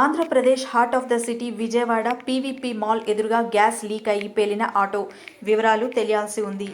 Andhra Pradesh heart of the city Vijayawada PVP mall ఎదురుగా gas leak అయి పేలిన auto. వివరాలు తెలియాల్సి ఉంది.